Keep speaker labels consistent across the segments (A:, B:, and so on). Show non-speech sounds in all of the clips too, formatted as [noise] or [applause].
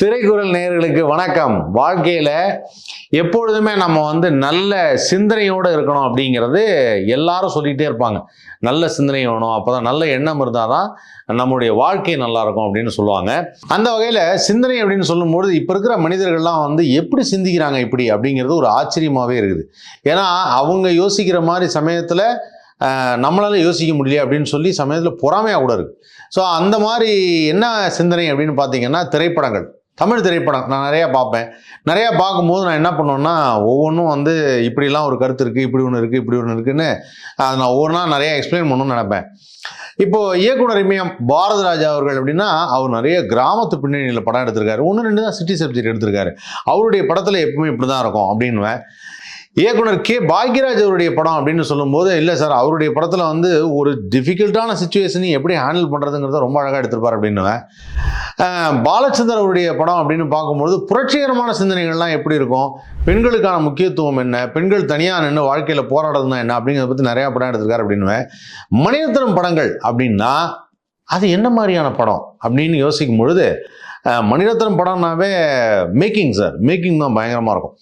A: திரைக்குறள் நேர்களுக்கு வணக்கம். வாழ்க்கையில் எப்பொழுதுமே நம்ம வந்து நல்ல சிந்தனையோடு இருக்கணும் அப்படிங்கிறது எல்லாரும் சொல்லிகிட்டே இருப்பாங்க. நல்ல சிந்தனை வேணும் அப்போ தான் நல்ல எண்ணம் இருந்தால் தான் நம்முடைய வாழ்க்கை நல்லாயிருக்கும் அப்படின்னு சொல்லுவாங்க. அந்த வகையில் சிந்தனை அப்படின்னு சொல்லும்போது இப்போ இருக்கிற மனிதர்கள்லாம் வந்து எப்படி சிந்திக்கிறாங்க இப்படி அப்படிங்கிறது ஒரு ஆச்சரியமாகவே இருக்குது. ஏன்னா அவங்க யோசிக்கிற மாதிரி சமயத்தில் நம்மளால யோசிக்க முடியல அப்படின்னு சொல்லி சமயத்தில் பொறாமையாக கூட இருக்குது ஸோ அந்த மாதிரி என்ன சிந்தனை அப்படின்னு பார்த்தீங்கன்னா திரைப்படங்கள். தமிழ் திரைப்படம் நான் நிறையா பார்ப்பேன். நிறையா பார்க்கும்போது நான் என்ன பண்ணுவேன்னா ஒவ்வொன்றும் வந்து இப்படிலாம் ஒரு கருத்து இருக்குது இப்படி ஒன்று இருக்குது இப்படி ஒன்று இருக்குன்னு அதை நான் ஒவ்வொன்றா நிறையா எக்ஸ்பிளைன் பண்ணணும்னு நினைப்பேன். இப்போது இயக்குனர் இமயம் பாரத ராஜா அவர்கள் அப்படின்னா அவர் நிறைய கிராமத்து பின்னணியில் படம் எடுத்திருக்காரு. ஒன்று ரெண்டு தான் சிட்டி சப்ஜெக்ட் எடுத்திருக்காரு. அவருடைய படத்தில் எப்பவுமே இப்படி தான் இருக்கும் அப்படின்னுவேன். இயக்குனர் கே. பாக்யராஜ் அவருடைய படம் அப்படின்னு சொல்லும்போது இல்லை சார் அவருடைய படத்தில் வந்து ஒரு டிஃபிகல்ட்டான சுச்சுவேஷனையும் எப்படி ஹேண்டில் பண்ணுறதுங்கிறத ரொம்ப அழகாக எடுத்திருப்பார் அப்படின்னுவேன் பாலச்சந்தர் அவருடைய படம் அப்படின்னு பார்க்கும்பொழுது புரட்சிகரமான சிந்தனைகள்லாம் எப்படி இருக்கும்? பெண்களுக்கான முக்கியத்துவம் என்ன? பெண்கள் தனியாக நின்று வாழ்க்கையில் போராடுறதுனா என்ன? அப்படிங்கிறத பற்றி நிறையா படம் எடுத்திருக்காரு அப்படின்னுவேன் மணிரத்னம் படங்கள் அப்படின்னா அது என்ன மாதிரியான படம் அப்படின்னு யோசிக்கும் பொழுது மணிரத்னம் படம்னாவே மேக்கிங் சார் மேக்கிங் தான் பயங்கரமாக இருக்கும்.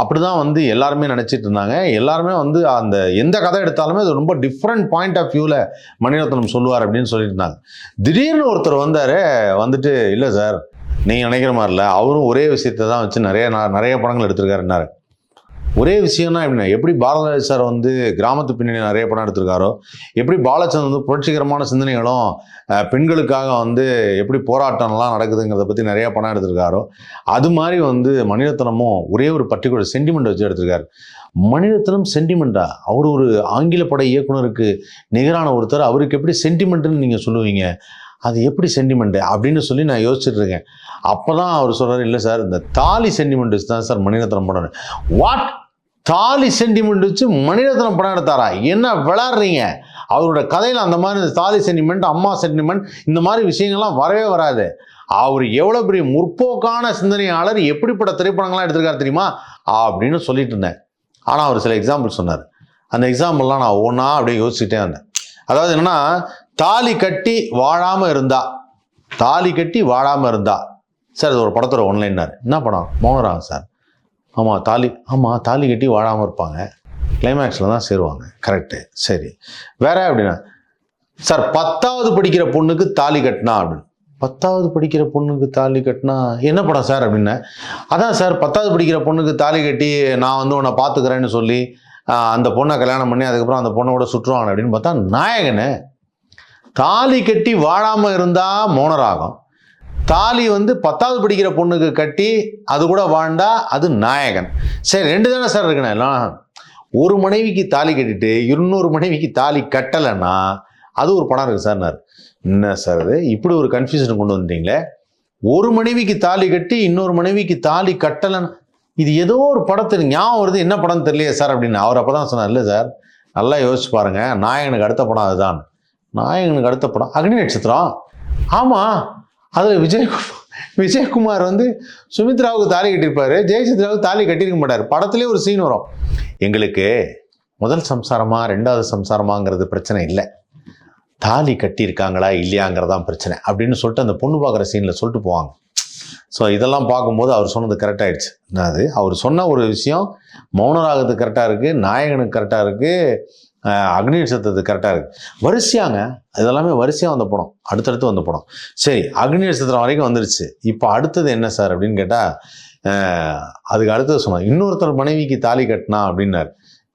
A: அப்படிதான் வந்து எல்லாருமே நினச்சிட்டு இருந்தாங்க. எல்லாருமே வந்து அந்த எந்த கதை எடுத்தாலுமே அது ரொம்ப டிஃப்ரெண்ட் பாயிண்ட் ஆஃப் வியூவில் மணிரத்னம் சொல்லுவார் அப்படின்னு சொல்லிட்டு இருந்தாங்க. திடீர்னு ஒருத்தர் வந்தார் வந்துட்டு இல்லை சார் நீங்கள் நினைக்கிற மாதிரி இல்லை அவரும் ஒரே விஷயத்தை தான் வச்சு நிறைய நிறைய படங்கள் எடுத்திருக்காருன்னாரு. ஒரே விஷயம்னா எப்படின்னா எப்படி பாரதிராஜ் சார் வந்து கிராமத்து பின்னணி நிறைய படம் எடுத்திருக்காரோ எப்படி பாலச்சந்தர் வந்து புரட்சிகரமான சிந்தனைகளும் பெண்களுக்காக வந்து எப்படி போராட்டம்லாம் நடக்குதுங்கிறத பற்றி நிறைய படம் எடுத்திருக்காரோ அது மாதிரி வந்து மணிரத்னமும் ஒரே ஒரு பர்டிகுலர் சென்டிமெண்ட் வச்சு எடுத்திருக்காரு. மணிரத்னம் சென்டிமெண்ட்டா அவர் ஒரு ஆங்கில பட இயக்குனருக்கு நிகரான ஒருத்தர். அவருக்கு எப்படி சென்டிமெண்ட்டுன்னு நீங்கள் சொல்லுவீங்க? அது எப்படி சென்டிமெண்ட்டு அப்படின்னு சொல்லி நான் யோசிச்சுட்டு இருக்கேன். அப்போ தான் அவர் சொல்கிறார் இல்லை சார் இந்த தாலி சென்டிமெண்ட்ஸ் தான் சார் மணிரத்னம் படம். வாட் தாலி சென்டிமெண்ட் வச்சு மணிரத்னம் படம் எடுத்தாரா? என்ன விளாட்றீங்க அவரோட கதையில் அந்த மாதிரி இந்த தாலி சென்டிமெண்ட் அம்மா சென்டிமெண்ட் இந்த மாதிரி விஷயங்கள்லாம் வரவே வராது. அவர் எவ்வளோ பெரிய முற்போக்கான சிந்தனையாளர் எப்படிப்பட்ட திரைப்படங்கள்லாம் எடுத்திருக்காரு தெரியுமா? அப்படின்னு சொல்லிட்டு இருந்தேன். ஆனால் அவர் சில எக்ஸாம்பிள் சொன்னார். அந்த எக்ஸாம்பிள்லாம் நான் ஒன்றா அப்படியே யோசிச்சுட்டே இருந்தேன். அதாவது என்னென்னா தாலி கட்டி வாழாமல் இருந்தா தாலி கட்டி வாழாமல் இருந்தா சார் இது ஒரு படத்தோட ஒன்லைனார் என்ன படம்? மோகனராம் சார். ஆமாம் தாலி ஆமாம் தாலி கட்டி வாழாமல் இருப்பாங்க. கிளைமேக்ஸில் தான் சேருவாங்க. கரெக்டு சரி. வேற அப்படின்னா சார் பத்தாவது படிக்கிற பொண்ணுக்கு தாலி கட்டினா அப்படின்னு. பத்தாவது படிக்கிற பொண்ணுக்கு தாலி கட்டினா என்ன படம் சார் அப்படின்னா? அதான் சார் பத்தாவது படிக்கிற பொண்ணுக்கு தாலி கட்டி நான் வந்து உன்னை பார்த்துக்கிறேன்னு சொல்லி அந்த பொண்ணை கல்யாணம் பண்ணி அதுக்கப்புறம் அந்த பொண்ணோட சுற்றுவாங்க அப்படின்னு பார்த்தா நாயகனே தாலி கட்டி வாழாமல் இருந்தால் மோனராகும் தாலி வந்து பத்தாவது படிக்கிற பொண்ணுக்கு கட்டி அது கூட வாழ்ந்தா அது நாயகன். சரி ரெண்டு தானே சார் இருக்குண்ணே? ஒரு மனைவிக்கு தாலி கட்டிட்டு இன்னொரு மனைவிக்கு தாலி கட்டலைன்னா அது ஒரு படம் இருக்குது சார்னார் என்ன சார் அது இப்படி ஒரு கன்ஃபியூஷன் கொண்டு வந்துட்டீங்களே. ஒரு மனைவிக்கு தாலி கட்டி இன்னொரு மனைவிக்கு தாலி கட்டலைன்னா இது ஏதோ ஒரு படத்தில் ஞாபகம் வருது. என்ன படம்னு தெரியலையே சார் அப்படின்னு. அவர் அப்போ தான் சொன்னார் இல்லை சார் நல்லா யோசிச்சு பாருங்கள் நாயகனுக்கு அடுத்த படம் அதுதான். நாயகனுக்கு அடுத்த படம் அக்னி நட்சத்திரம். ஆமாம் அதில் விஜய் விஜயகுமார் வந்து சுமித்ராவுக்கு தாலி கட்டியிருப்பாரு. ஜெயசித்ராவுக்கு தாலி கட்டியிருக்க மாட்டார். படத்துலேயே ஒரு சீன் வரும். எங்களுக்கு முதல் சம்சாரமா ரெண்டாவது சம்சாரமாங்கிறது பிரச்சனை இல்லை. தாலி கட்டியிருக்காங்களா இல்லையாங்கிறதான் பிரச்சனை அப்படின்னு சொல்லிட்டு அந்த பொண்ணு பார்க்குற சீனில் சொல்லிட்டு போவாங்க. ஸோ இதெல்லாம் பார்க்கும்போது அவர் சொன்னது கரெக்டாக ஆயிடுச்சு. அது அவர் சொன்ன ஒரு விஷயம் மௌனராகத்துக்கு கரெக்டாக இருக்குது நாயகனுக்கு கரெக்டாக இருக்குது அக்னி நட்சத்திரத்துக்கு கரெக்டாக இருக்குது வரிசையாங்க. இதெல்லாமே வரிசையாக வந்த படம். அடுத்தடுத்து வந்த படம். சரி அக்னி நட்சத்திரம் வரைக்கும் வந்துருச்சு. இப்போ அடுத்தது என்ன சார் அப்படின்னு கேட்டால் அதுக்கு அடுத்தது சொன்னார். இன்னொருத்தர் மனைவிக்கு தாலி கட்டினா அப்படின்னார்.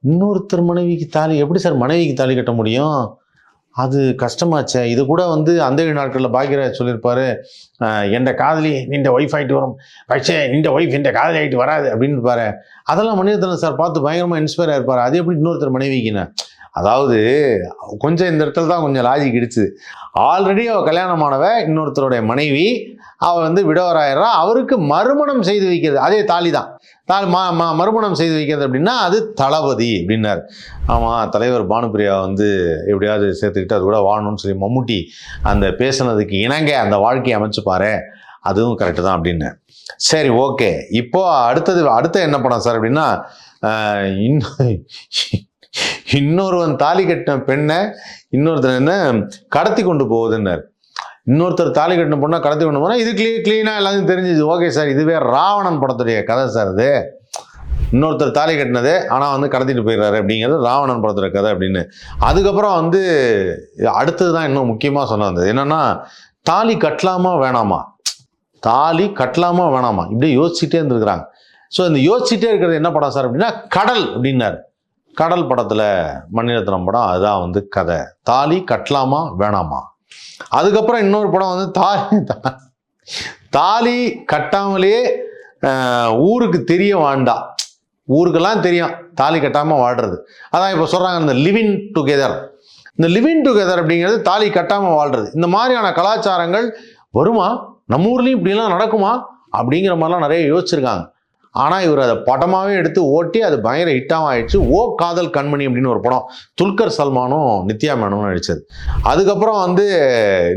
A: இன்னொருத்தர் மனைவிக்கு தாலி எப்படி சார் மனைவிக்கு தாலி கட்ட முடியும்? அது கஷ்டமாச்சே. இது கூட வந்து அந்த நாட்களில் பாக்கியராஜ் சொல்லியிருப்பாரு எந்த காதலி நின்ற ஒய்ஃப் ஆகிட்டு வரும். வச்சே நின்ற ஒய்ஃப் இந்த காதலி ஆகிட்டு வராது அப்படின்னு பாரு. அதெல்லாம் மணிரத்னம் சார் பார்த்து பயங்கரமாக இன்ஸ்பயர் ஆயிருப்பாரு. அது எப்படி இன்னொருத்தர் மனைவிக்குன்னு? அதாவது கொஞ்சம் இந்த இடத்துல தான் கொஞ்சம் லாஜிக் இடிச்சுது. ஆல்ரெடி அவள் கல்யாணமானவ இன்னொருத்தருடைய மனைவி அவள் வந்து விடவராயிரா அவருக்கு மறுமணம் செய்து வைக்கிறது அதே தாலி தான். தாலி ம ம- மறுமணம் செய்து வைக்கிறது அப்படின்னா அது தளபதி அப்படின்னார். ஆமாம் தலைவர் பானுப்பிரியா வந்து எப்படியாவது சேர்த்துக்கிட்டு அது கூட வாழணும்னு சொல்லி மம்முட்டி அந்த பேசுனதுக்கு இணங்க அந்த வாழ்க்கையை அமைச்சுப்பாரு அதுவும் கரெக்டு தான் அப்படின்னு சரி ஓகே இப்போ அடுத்தது அடுத்த என்ன படம் சார் அப்படின்னா இன்னும் இன்னொருவன் தாலி கட்டின பெண்ணை இன்னொருத்தன் என்ன கடத்தி கொண்டு போகுதுன்னாரு. இன்னொருத்தர் தாலி கட்டின பொண்ணை கடத்தி கொண்டு போனால் இது கிளீ க்ளீனாக எல்லாத்தையும் தெரிஞ்சுது. ஓகே சார் இதுவே ராவணன் படத்துடைய கதை சார் இது இன்னொருத்தர் தாலி கட்டினது ஆனால் வந்து கடத்திட்டு போயிடுறாரு அப்படிங்கிறது ராவணன் படத்துடைய கதை அப்படின்னு. அதுக்கப்புறம் வந்து அடுத்தது தான் இன்னும் முக்கியமாக சொன்ன வந்தது. தாலி கட்டலாமா வேணாமா? தாலி கட்டலாமா வேணாமா? இப்படியே யோசிச்சுட்டே இருந்திருக்கிறாங்க. ஸோ இந்த யோசிச்சுட்டே இருக்கிறது என்ன படம் சார் அப்படின்னா கடல் அப்படின்னாரு. கடல் படத்தில் மணிரத்னம் படம் அதுதான் வந்து கதை. தாலி கட்டலாமா வேணாமா? அதுக்கப்புறம் இன்னொரு படம் வந்து தாலி தாலி கட்டாமலே ஊருக்கு தெரிய வேண்டாம் ஊருக்கெல்லாம் தெரியும் தாலி கட்டாமல் வாழ்றது. அதான் இப்போ சொல்கிறாங்க இந்த லிவிங் டுகெதர் இந்த லிவிங் டுகெதர் அப்படிங்கிறது தாலி கட்டாமல் வாழ்றது. இந்த மாதிரியான கலாச்சாரங்கள் வருமா? நம்ம ஊர்லேயும் இப்படிலாம் நடக்குமா? அப்படிங்கிற மாதிரிலாம் நிறைய யோசிச்சிருக்காங்க. ஆனால் இவர் அதை படமாகவே எடுத்து ஓட்டி அது பயங்கர ஹிட்டாகவும் ஆயிடுச்சு. ஓ காதல் கண்மணி அப்படின்னு ஒரு படம் துல்கர் சல்மானும் நித்யா மேனனும் நடித்தது அதுக்கப்புறம் வந்து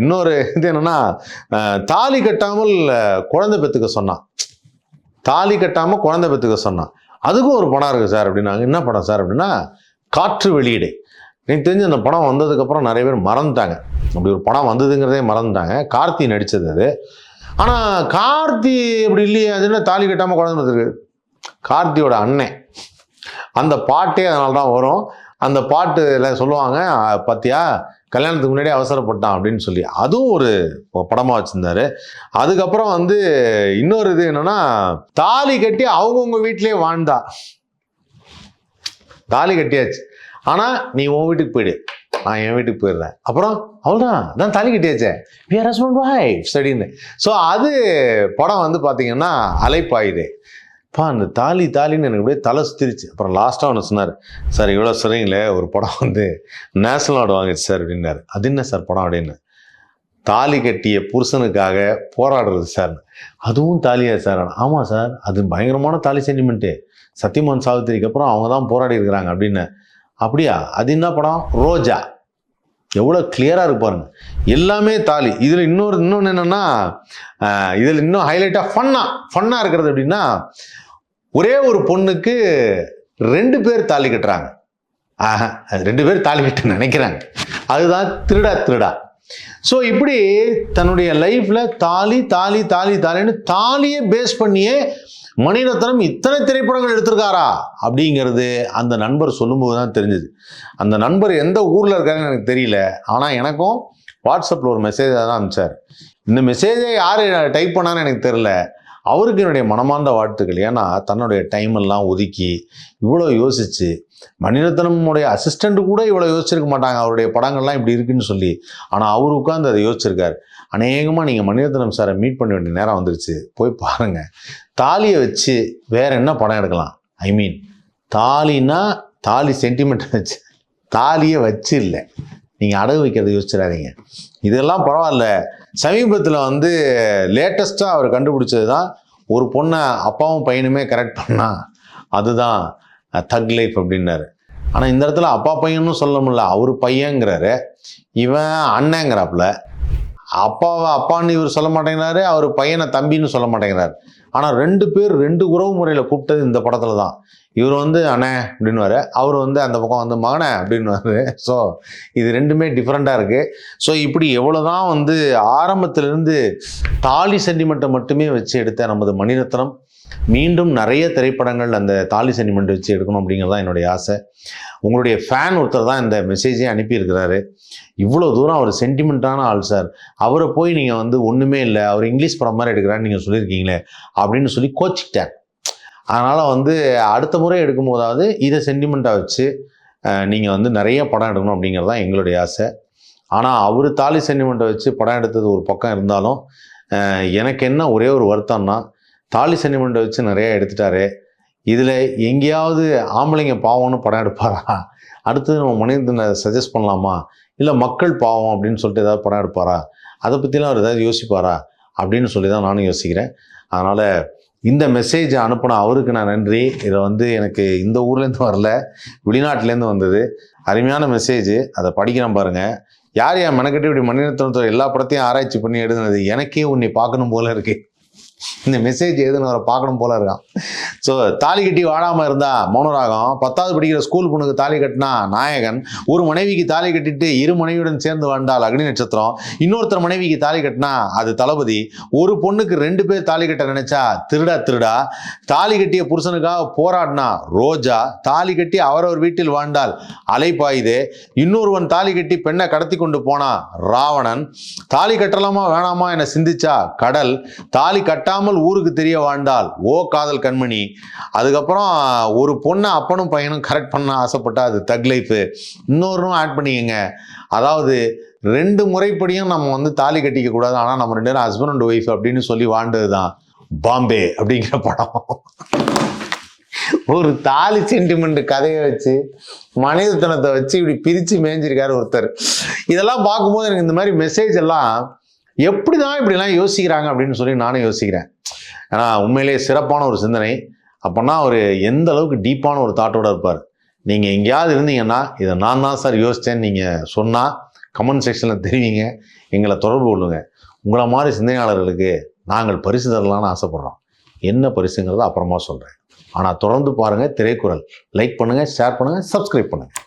A: இன்னொரு இது என்னென்னா தாலி கட்டாமல் குழந்தை பெற்றுக்க சொன்னான். தாலி கட்டாமல் குழந்தை பெற்றுக்க சொன்னான். அதுக்கும் ஒரு படம் இருக்குது சார் அப்படின்னாங்க. என்ன படம் சார் அப்படின்னா காற்று வெளியீடு. எனக்கு தெரிஞ்சு அந்த படம் வந்ததுக்கப்புறம் நிறைய பேர் மறந்துட்டாங்க. அப்படி ஒரு படம் வந்ததுங்கிறதே மறந்துட்டாங்க. கார்த்தி நடித்தது அது. ஆனால் கார்த்தி அப்படி இல்லையே அது என்ன தாலி கட்டாமல் குழந்தை பெற்றுருக்கு கார்த்தியோட அண்ணன் அந்த பாட்டே அதனால தான் வரும். அந்த பாட்டில் சொல்லுவாங்க பார்த்தியா பாத்தியா கல்யாணத்துக்கு முன்னாடி அவசரப்பட்டான் அப்படின்னு சொல்லி. அதுவும் ஒரு படமாக வச்சுருந்தாரு. அதுக்கப்புறம் வந்து இன்னொரு இது என்னன்னா தாலி கட்டி அவங்கவுங்க வீட்டிலேயே வாழ்ந்தா. தாலி கட்டியாச்சு. ஆனால் நீ உன் வீட்டுக்கு போயிடு. நான் என் வீட்டுக்கு போயிடுறேன். அப்புறம் அவ்வளோதான் நான் தாலி கட்டியாச்சே. வியர் ஹஸ்பண்ட் வைஃப் அப்படின்னு ஸோ அது படம் வந்து பார்த்தீங்கன்னா அலைப்பாயுது. பா அந்த தாலி தாலின்னு எனக்கு அப்படியே தலை சுத்திருச்சு. அப்புறம் லாஸ்ட்டாக ஒன்று சொன்னார். சார் இவ்வளோ சொல்கிறீங்களே ஒரு படம் வந்து நேஷனல் அவார்டு வாங்கிச்சு சார் அப்படின்னாரு. அது என்ன சார் படம்? அப்படின்னு. தாலி கட்டிய புருஷனுக்காக போராடுறது சார் அதுவும் தாலியா சார் ஆமாம் சார் அது பயங்கரமான தாலி சென்டிமெண்ட்டு சத்தியமான் சாவித்திரிக்கு அப்புறம் அவங்க தான் போராடி இருக்கிறாங்க அப்படின்னு. அப்படியா? அது என்ன படம்? ரோஜா. எவ்வளோ கிளியராக இருக்கு பாருங்க. எல்லாமே தாலி. இதில் இன்னொரு இன்னொன்று என்னென்னா இதில் இன்னும் ஹைலைட்டாக ஃபன்னாக ஃபன்னாக இருக்கிறது அப்படின்னா ஒரே ஒரு பொண்ணுக்கு ரெண்டு பேர் தாலி கட்டுறாங்க. ஆஹா அது ரெண்டு பேர் தாலி கட்டு நினைக்கிறாங்க. அதுதான் திருடா திருடா. ஸோ இப்படி தன்னுடைய லைஃப்பில் தாலி தாலி தாலி தாலின்னு தாலியை பேஸ் பண்ணியே மணிரத்னம் இத்தனை திரைப்படங்கள் எடுத்திருக்காரா? அப்படிங்கிறது அந்த நண்பர் சொல்லும்போது தான் தெரிஞ்சுது. அந்த நண்பர் எந்த ஊரில் இருக்காருன்னு எனக்கு தெரியல. ஆனால் எனக்கும் வாட்ஸ்அப்பில் ஒரு மெசேஜ் தான் அனுப்பிச்சார். இந்த மெசேஜை யார் டைப் பண்ணான்னு எனக்கு தெரில அவருக்கு என்னுடைய மனமார்ந்த வாழ்த்துக்கள். ஏன்னா தன்னுடைய டைம் எல்லாம் ஒதுக்கி இவ்வளோ யோசிச்சு மணிரத்னமுடைய அசிஸ்டண்ட் கூட இவ்வளோ யோசிச்சிருக்க மாட்டாங்க. அவருடைய படங்கள்லாம் இப்படி இருக்குன்னு சொல்லி. ஆனால் அவர் உட்காந்து அதை யோசிச்சிருக்காரு. அநேகமாக நீங்கள் மணிரத்னம் சாரை மீட் பண்ண வேண்டிய நேரம் வந்துருச்சு. போய் பாருங்கள் தாலியை வச்சு வேறு என்ன படம் எடுக்கலாம்? ஐ மீன் தாலினா தாலி சென்டிமெண்ட் வச்சு தாலியை வச்சு இல்லை. நீங்கள் அடகு வைக்கிறத யோசிச்சிடாதீங்க. இதெல்லாம் பரவாயில்ல. சமீபத்தில் வந்து லேட்டஸ்ட்டாக அவர் கண்டுபிடிச்சது தான் ஒரு பொண்ணை அப்பாவும் பையனுமே கரெக்ட் பண்ணா அதுதான் தக் லைஃப் அப்படின்னாரு. ஆனால் இந்த இடத்துல அப்பா பையனும் சொல்ல முடியல அவர் பையங்கிறாரு இவன் அண்ணங்கிறாப்புல அப்பாவை அப்பான்னு இவர் சொல்ல மாட்டேங்கிறாரு அவர் பையனை தம்பின்னு சொல்ல மாட்டேங்கிறாரு. ஆனால் ரெண்டு பேர் ரெண்டு உறவு முறையில் கூப்பிட்டது இந்த படத்தில் தான் இவர் வந்து அண்ணே அப்படின்னுவாரு. அவர் வந்து அந்த பக்கம் வந்து மகனே அப்படின்னுவாரு. [laughs] ஸோ இது ரெண்டுமே டிஃப்ரெண்ட்டாக இருக்குது ஸோ இப்படி எவ்வளோதான் வந்து ஆரம்பத்திலிருந்து தாலி சென்டிமெண்ட்டை மட்டுமே வச்சு எடுத்த நமது மணிரத்னம் மீண்டும் நிறைய திரைப்படங்கள் அந்த தாலி சென்டிமெண்ட் வச்சு எடுக்கணும் அப்படிங்கிறது தான் என்னுடைய ஆசை. உங்களுடைய ஃபேன் ஒருத்தர் தான் இந்த மெசேஜே அனுப்பியிருக்கிறாரு. இவ்வளோ தூரம் அவர் சென்டிமெண்ட்டான ஆள் சார் அவரை போய் நீங்கள் வந்து ஒன்றுமே இல்லை அவர் இங்கிலீஷ் படம் மாதிரி எடுக்கிறான்னு நீங்கள் சொல்லியிருக்கீங்களே அப்படின்னு சொல்லி கோச்சிக்கிட்டேன் அதனால் வந்து அடுத்த முறை எடுக்கும் போதாவது இதை சென்டிமெண்ட்டாக வச்சு நீங்கள் வந்து நிறைய படம் எடுக்கணும் அப்படிங்கிறது தான் எங்களுடைய ஆசை. ஆனால் அவர் தாலி சென்டிமெண்ட்டை வச்சு படம் எடுத்தது ஒரு பக்கம் இருந்தாலும் எனக்கு என்ன ஒரே ஒரு வருத்தம்னா தாலி சென்டிமெண்ட்டை வச்சு நிறையா எடுத்துட்டாரு இதில் எங்கேயாவது ஆம்பளைங்க பாவம்னு படம் எடுப்பாரா? அடுத்தது நம்ம மனிதனை சஜஸ்ட் பண்ணலாமா? இல்லை மக்கள் பாவம் அப்படின்னு சொல்லிட்டு ஏதாவது படம் எடுப்பாரா? அதை பற்றிலாம் அவர் ஏதாவது யோசிப்பாரா? அப்படின்னு சொல்லி தான் நானும் யோசிக்கிறேன். அதனால் இந்த மெசேஜ் அனுப்பின அவருக்கு நான் நன்றி. இதை வந்து எனக்கு இந்த ஊர்லேருந்து வரல வெளிநாட்டிலேருந்து வந்தது. அருமையான மெசேஜ் அதை படிக்கிறேன் பாருங்கள் யார் யார் மெனக்கட்டு இப்படி மணிரத்னத்தோட எல்லா படத்தையும் ஆராய்ச்சி பண்ணி எழுதுனது? எனக்கே உன்னை பார்க்கணும் போல இருக்குது இந்த மெசேஜ் எதுன்னு அவரை பார்க்கணும் போல இருக்கான். ஸோ தாலி கட்டி வாழாமல் இருந்தா மௌனராகம். பத்தாவது படிக்கிற ஸ்கூல் பொண்ணுக்கு தாலி கட்டினா நாயகன். ஒரு மனைவிக்கு தாலி கட்டிட்டு இரு மனைவியுடன் சேர்ந்து வாழ்ந்தால் அக்னி நட்சத்திரம். இன்னொருத்தர் மனைவிக்கு தாலி கட்டினா அது தளபதி. ஒரு பொண்ணுக்கு ரெண்டு பேர் தாலி கட்ட நினைச்சா திருடா திருடா. தாலி கட்டிய புருஷனுக்காக போராடினா ரோஜா. தாலி கட்டி அவரவர் வீட்டில் வாழ்ந்தால் அலைப்பாயுது. இன்னொருவன் தாலி கட்டி பெண்ணை கடத்தி கொண்டு போனா ராவணன். தாலி கட்டலாமா வேணாமா என சிந்திச்சா கடல். தாலி கட்ட கட்டாமல் ஊருக்கு தெரிய வாழ்ந்தால் ஓ காதல் கண்மணி. அதுக்கப்புறம் ஒரு பொண்ணை அப்பனும் பையனும் கரெக்ட் பண்ண ஆசைப்பட்டா அது தக் லைஃபு இன்னொருனும் ஆட் பண்ணிக்கங்க. அதாவது ரெண்டு முறைப்படியும் நம்ம வந்து தாலி கட்டிக்க கூடாது. ஆனால் நம்ம ரெண்டு பேரும் ஹஸ்பண்ட் அண்ட் ஒய்ஃப் அப்படின்னு சொல்லி வாழ்ந்தது தான் பாம்பே அப்படிங்கிற படம். ஒரு தாலி சென்டிமெண்ட் கதையை வச்சு மனிதத்தனத்தை வச்சு இப்படி பிரித்து மேய்ஞ்சிருக்காரு ஒருத்தர். இதெல்லாம் பார்க்கும்போது எனக்கு இந்த மாதிரி மெசேஜ் எல்லாம் எப்படி தான் இப்படிலாம் யோசிக்கிறாங்க அப்படின்னு சொல்லி நானும் யோசிக்கிறேன். ஏன்னா உண்மையிலேயே சிறப்பான ஒரு சிந்தனை. அப்போனா அவர் எந்த அளவுக்கு டீப்பான ஒரு தாட்டோட இருப்பார். நீங்கள் எங்கேயாவது இருந்தீங்கன்னா இதை நான் தான் சார் யோசித்தேன்னு நீங்கள் சொன்னால் கமெண்ட் செக்ஷனில் தெரிவிங்க. எங்களை தொடர்பு கொள்ளுங்க. உங்களை மாதிரி சிந்தனையாளர்களுக்கு நாங்கள் பரிசு தரலான்னு ஆசைப்பட்றோம். என்ன பரிசுங்கிறத அப்புறமா சொல்கிறேன் ஆனால் தொடர்ந்து பாருங்கள் திரைக்குறள் லைக் பண்ணுங்கள் ஷேர் பண்ணுங்கள் சப்ஸ்கிரைப் பண்ணுங்கள்